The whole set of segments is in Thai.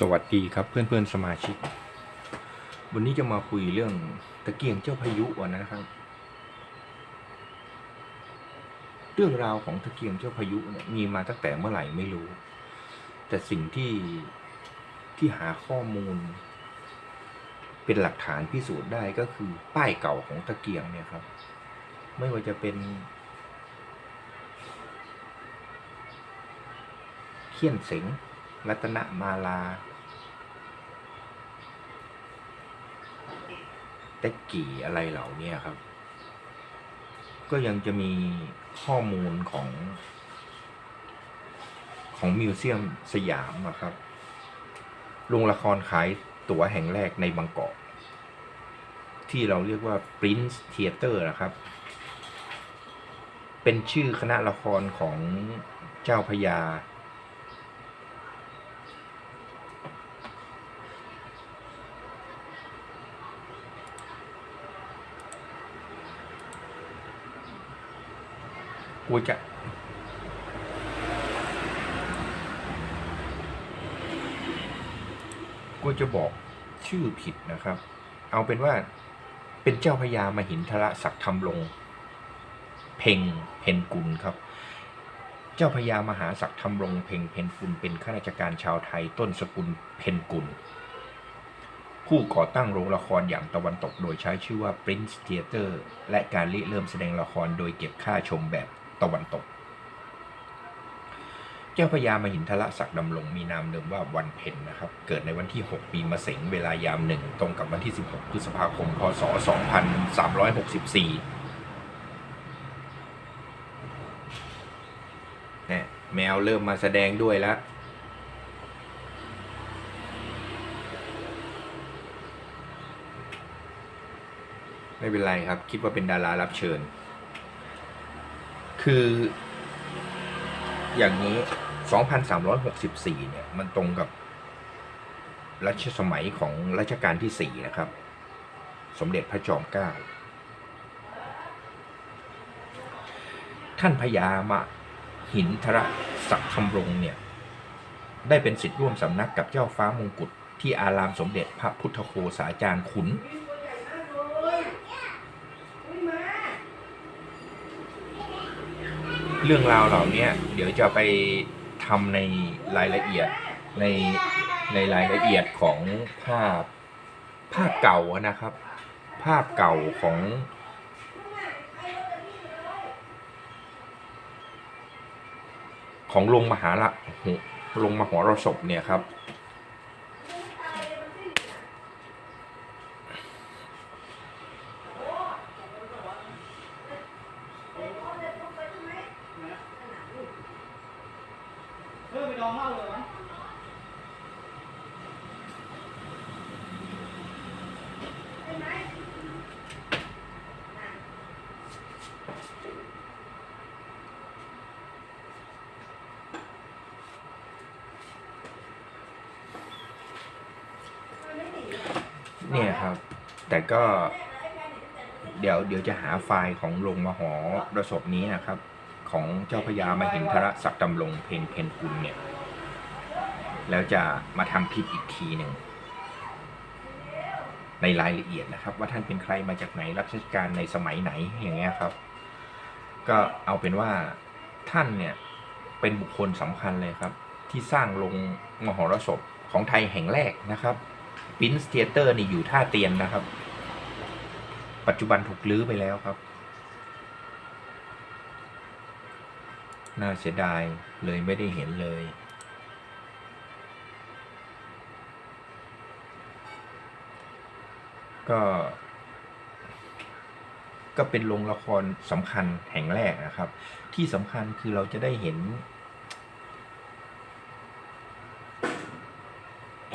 สวัสดีครับเพื่อนเพื่อนๆสมาชิก วันนี้จะมาคุยเรื่องตะเกียงเจ้าพายุอะนะครับ เรื่องราวของตะเกียงเจ้าพายุเนี่ยมีมาตั้งแต่เมื่อไหร่ไม่รู้ แต่สิ่งที่ที่หาข้อมูล เป็นหลักฐานพิสูจน์ได้ก็คือป้ายเก่าของตะเกียงเนี่ยครับ ไม่ว่าจะเป็นเขียนเสง รัตนมาลาเต็กกี่อะไรเหล่านี้ครับ ก็ยังจะมีข้อมูลของ ของมิวเซียมสยามอะครับโรงละครขายตั๋วแห่งแรกในบางกอกที่เราเรียกว่า Prince Theater นะครับ เป็นชื่อคณะละครของเจ้าพยา กูจะกูจะบอกชื่อผิดนะครับ เอาเป็นว่าเป็นเจ้าพญามหินทระศักดิ์ธรรมลง เพ่งเพนกุลครับ เจ้าพญามหาศักดิ์ธรรมรงเพ่งเพนกุลเป็นข้าราชการชาวไทยต้นสกุลเพนกุล ผู้ก่อตั้งโรงละครอย่างตะวันตกโดยใช้ชื่อว่า Prince Theater และการริเริ่มแสดงละครโดยเก็บค่าชมแบบ ตะวันตก เจ้าพญามหินทระศักดิ์ดำรงมีนามเดิมว่าวันเพ็ญนะครับ เกิดในวันที่ 6 ปีมะเสงเวลายามหนึ่งตรงกับวันที่ 16 พฤษภาคม พศ 2364เนี่ยแมวเริ่มมาแสดงด้วยแล้วไม่เป็นไรครับ คิดว่าเป็นดารารับเชิญ คือ อย่างนี้ 2,364 เนี่ย มันตรงกับรัชสมัยของรัชกาลที่ 4 นะครับ สมเด็จพระจอมเกล้า ท่านพญามะหินทรศักดิ์ธรรงเนี่ย ได้เป็นสิทธิ์ร่วมสำนักกับเจ้าฟ้ามงกุฎที่อารามสมเด็จพระพุทธโฆษาจารย์ขุน เรื่องราวเหล่านี้เดี๋ยวจะไปทำในรายละเอียดในในรายละเอียดของภาพภาพเก่านะครับ ภาพเก่าของของลงมหาละลงมหรสพเนี่ยครับ เองเล้าเลยมั้งเนี่ยครับ แต่ก็เดี๋ยวเดี๋ยวจะหาไฟล์ของโรงมหรสพนี้นะครับ ของเจ้าพญามหินทรศักดิ์ดำรงเพนเพนกุลเนี่ย แล้วจะมาทำคลิปอีกทีหนึ่งในรายละเอียดนะครับ ว่าท่านเป็นใครมาจากไหนรับราชการในสมัยไหนอย่างเงี้ยครับ ก็เอาเป็นว่าท่านเนี่ยเป็นบุคคลสำคัญเลยครับ ที่สร้างโรงมหรสพของไทยแห่งแรกนะครับปินสเทเตอร์นี่อยู่ท่าเตียนนะครับ ปัจจุบันถูกลื้อไปแล้วครับ น่าเสียดายเลยไม่ได้เห็นเลย ก็ก็เป็นโรงละครสำคัญแห่งแรกนะครับ ที่สำคัญคือเราจะได้เห็น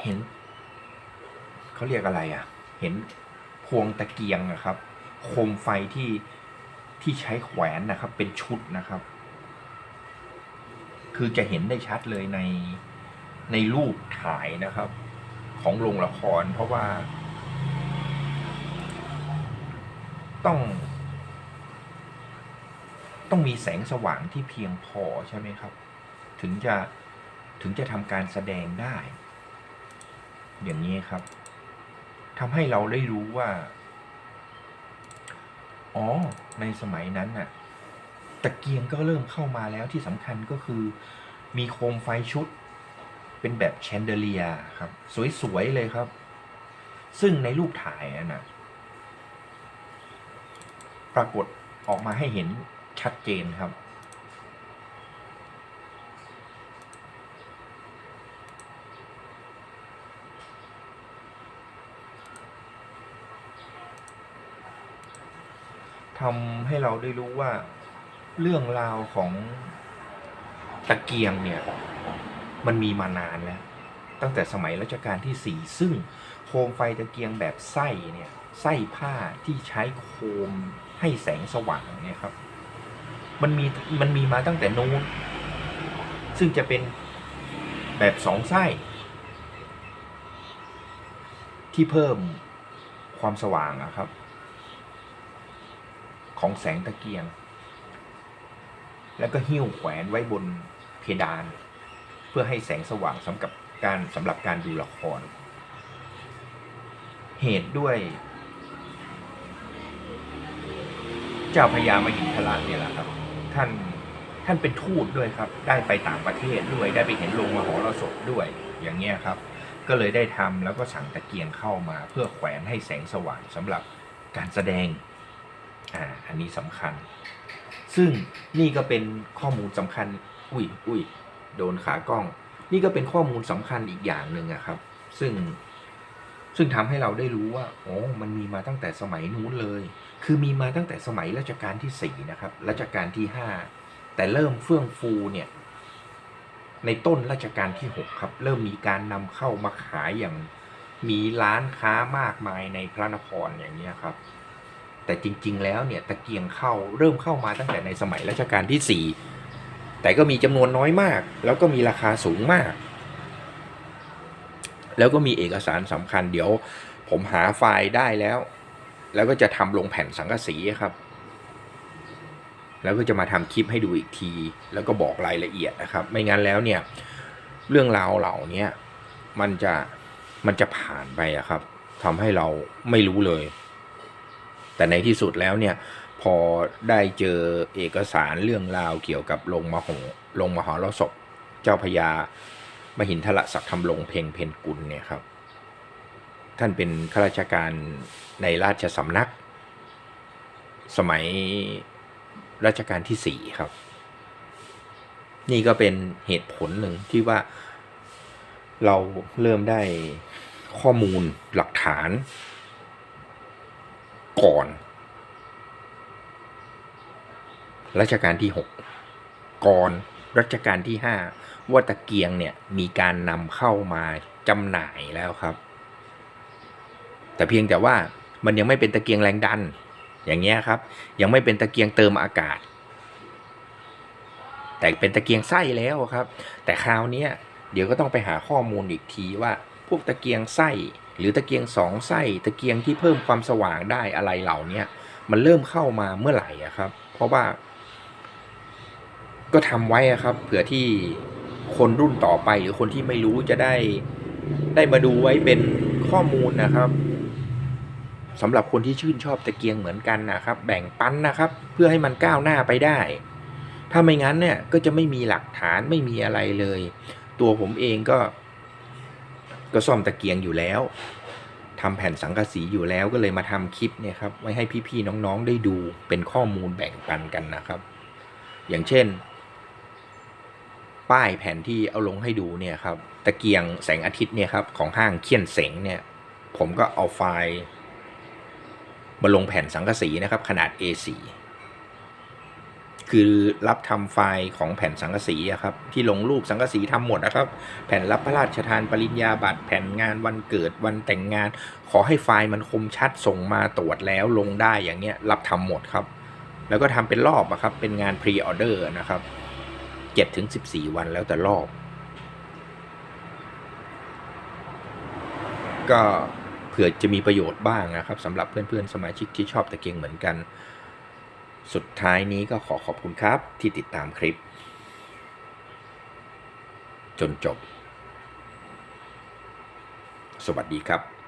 เห็นเขาเรียกอะไรอะ่ะ เห็นพวงตะเกียงนะครับ โคมไฟที่ที่ใช้แขวนนะครับ เป็นชุดนะครับ คือจะเห็นได้ชัดเลยในในรูปถ่ายนะครับ ของโรงละครเพราะว่า ต้อง ต้องมีแสงสว่างที่เพียงพอใช่ไหมครับ ถึงจะถึงจะทำการแสดงได้ อย่างนี้ครับทำให้เราได้รู้ว่า อ๋อ ในสมัยนั้นน่ะ ตะเกียงก็เริ่มเข้ามาแล้วที่สำคัญก็คือ มีโคมไฟชุด เป็นแบบแชนเดเลียครับ สวย ๆ เลยครับ ซึ่งในรูปถ่ายอะนะ ปรากฏออกมาให้เห็นชัดเจนครับ ทำให้เราได้รู้ว่าเรื่องราวของตะเกียงเนี่ย มันมีมานานแล้ว ตั้งแต่สมัยรัชกาลที่สี่ซึ่งโคมไฟตะเกียงแบบไส้เนี่ยไส้ผ้าที่ใช้โคม ให้แสงสว่างเนี่ยครับ มันมีมันมีมาตั้งแต่นู้นซึ่งจะเป็นแบบสองไส้ที่เพิ่มความสว่างอะครับ ของแสงตะเกียง แล้วก็หิ้วแขวนไว้บนเพดาน เพื่อให้แสงสว่างสำหรับการสำหรับการดูละคร เหตุด้วย เจ้าพญามหินทราเนี่ยแหละครับ ท่านท่านเป็นทูตด้วยครับ ได้ไปต่างประเทศด้วยได้ไปเห็นโรงมหรสพด้วยอย่างเงี้ยครับ ก็เลยได้ทำแล้วก็สั่งตะเกียงเข้ามา เพื่อแขวนให้แสงสว่างสำหรับการแสดงอ่าอันนี้สำคัญ ซึ่งนี่ก็เป็นข้อมูลสำคัญ อุ้ยอุ้ยโดนขากล้อง นี่ก็เป็นข้อมูลสำคัญอีกอย่างหนึ่งอะครับ ซึ่งซึ่งทำให้เราได้รู้ว่าโอ้มันมีมาตั้งแต่สมัยนู้นเลย คือมีมาตั้งแต่สมัยรัชกาลที่สี่นะครับ รัชกาลที่ห้าแต่เริ่มเฟื่องฟูเนี่ย ในต้นรัชกาลที่หกครับ เริ่มมีการนำเข้ามาขายอย่างมีร้านค้ามากมายในพระนครอย่างนี้ครับ แต่จริง ๆ แล้วเนี่ยตะเกียงเข้าเริ่มเข้ามาตั้งแต่ในสมัยรัชกาลที่สี่แต่ก็มีจำนวนน้อยมาก แล้วก็มีราคาสูงมาก แล้วก็มีเอกสารสำคัญเดี๋ยวผมหาไฟล์ได้แล้ว แล้วก็จะทำลงแผ่นสังกะสีครับ แล้วก็จะมาทำคลิปให้ดูอีกที แล้วก็บอกรายละเอียดนะครับ ไม่งั้นแล้วเนี่ย เรื่องราวเหล่านี้มันจะมันจะผ่านไปอะครับทำให้เราไม่รู้เลย แต่ในที่สุดแล้วเนี่ย พอได้เจอเอกสารเรื่องราวเกี่ยวกับลงมโหลงมหรสพเจ้าพญามหินทรศักดิ์ธรรมลงเพ่งเพนกุลเนี่ยครับ ท่านเป็นข้าราชการในราชสำนัก สมัยรัชกาลที่สี่ครับ นี่ก็เป็นเหตุผลหนึ่งที่ว่าเราเริ่มได้ข้อมูลหลักฐานก่อนรัชกาลที่หกก่อนรัชกาลที่ห้าว่าตะเกียงเนี่ยมีการนำเข้ามาจำหน่ายแล้วครับ แต่เพียงแต่ว่ามันยังไม่เป็นตะเกียงแรงดัน อย่างเงี้ยครับ ยังไม่เป็นตะเกียงเติมอากาศ แต่เป็นตะเกียงไส้แล้วครับ แต่คราวนี้เดี๋ยวก็ต้องไปหาข้อมูลอีกทีว่า พวกตะเกียงไส้หรือตะเกียงสองไส้ตะเกียงที่เพิ่มความสว่างได้อะไรเหล่านี้มันเริ่มเข้ามาเมื่อไหร่อะครับ เพราะว่า ก็ทำไว้อะครับ เผื่อที่คนรุ่นต่อไปหรือคนที่ไม่รู้จะได้ได้มาดูไว้เป็นข้อมูลนะครับ สำหรับคนที่ชื่นชอบตะเกียงเหมือนกันนะครับ แบ่งปันนะครับ เพื่อให้มันก้าวหน้าไปได้ ถ้าไม่งั้นเนี่ยก็จะไม่มีหลักฐานไม่มีอะไรเลย ตัวผมเองก็ ก็ซ่อมตะเกียงอยู่แล้วทำแผ่นสังกะสีอยู่แล้วก็เลยมาทำคลิปเนี่ยครับไว้ให้พี่ๆน้องๆได้ดูเป็นข้อมูลแบ่งปันกันนะครับ อย่างเช่น ป้ายแผ่นที่เอาลงให้ดูเนี่ยครับตะเกียงแสงอาทิตย์เนี่ยครับของห้างเคียนเสงเนี่ย ผมก็เอาไฟล์ มาลงแผ่นสังกะสีนะครับขนาด A4 คือรับทำไฟล์ของแผ่นสังกะสีอะครับที่ลงรูปสังกะสีทำหมดนะครับ แผ่นรับพระราชทานปริญญาบัตรแผ่นงานวันเกิดวันแต่งงาน ขอให้ไฟล์มันคมชัดส่งมาตรวจแล้วลงได้อย่างเงี้ยรับทำหมดครับ แล้วก็ทำเป็นรอบอะครับเป็นงานพรีออเดอร์นะครับเจ็ดถึงสิบสี่วันแล้วแต่รอบ ก็ ผื่อจะมีประโยชน์บ้างนะครับสำหรับเพื่อนๆสมาชิกที่ชอบตะเกียงเหมือนกัน สุดท้ายนี้ก็ขอขอบคุณครับที่ติดตามคลิป จนจบสสวัสดีครับ